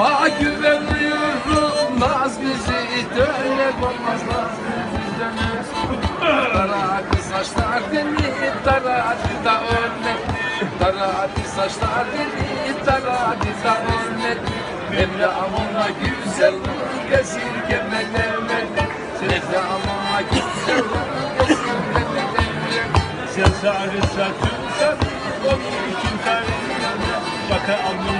Allah'a güveniyorum Naz bizi döner olmaz Naz bizi döner Taradı saçlar deli Taradı da örnek Taradı saçlar deli Taradı da örnek Emre amına güzel Esirgeme devlet Emre amına güzel Esirgeme devlet Sen sarı satırsan onun için tarihlerine Baka alnının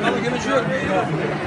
bir gün